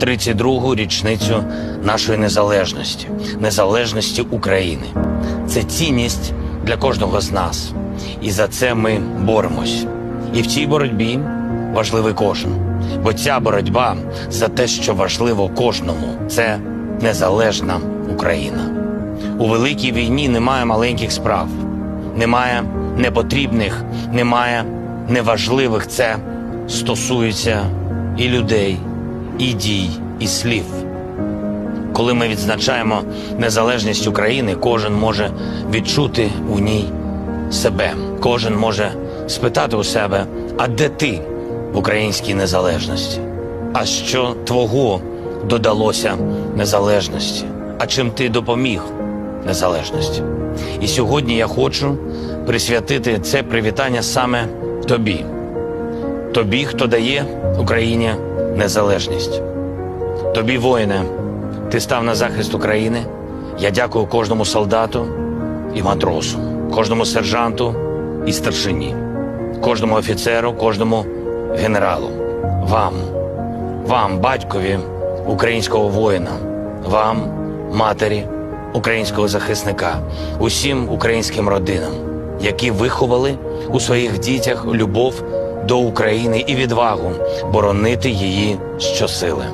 32-гу річницю нашої незалежності, незалежності України. Це цінність для кожного з нас. І за це ми боремось. І в цій боротьбі важливий кожен. Бо ця боротьба за те, що важливо кожному, це незалежна Україна. У великій війні немає маленьких справ, немає непотрібних, немає неважливих. Це стосується і людей, і дій, і слів. Коли ми відзначаємо незалежність України, кожен може відчути у ній себе. Кожен може спитати у себе, а де ти в українській незалежності? А що твого додалося незалежності? А чим ти допоміг незалежності? І сьогодні я хочу присвятити це привітання саме тобі, тобі, хто дає Україні незалежність. Тобі, воїне, ти став на захист України. Я дякую кожному солдату і матросу, кожному сержанту і старшині, кожному офіцеру, кожному генералу, вам, вам, батькові українського воїна, вам, матері українського захисника, усім українським родинам, які виховали у своїх дітях любов до України і відвагу боронити її щосили.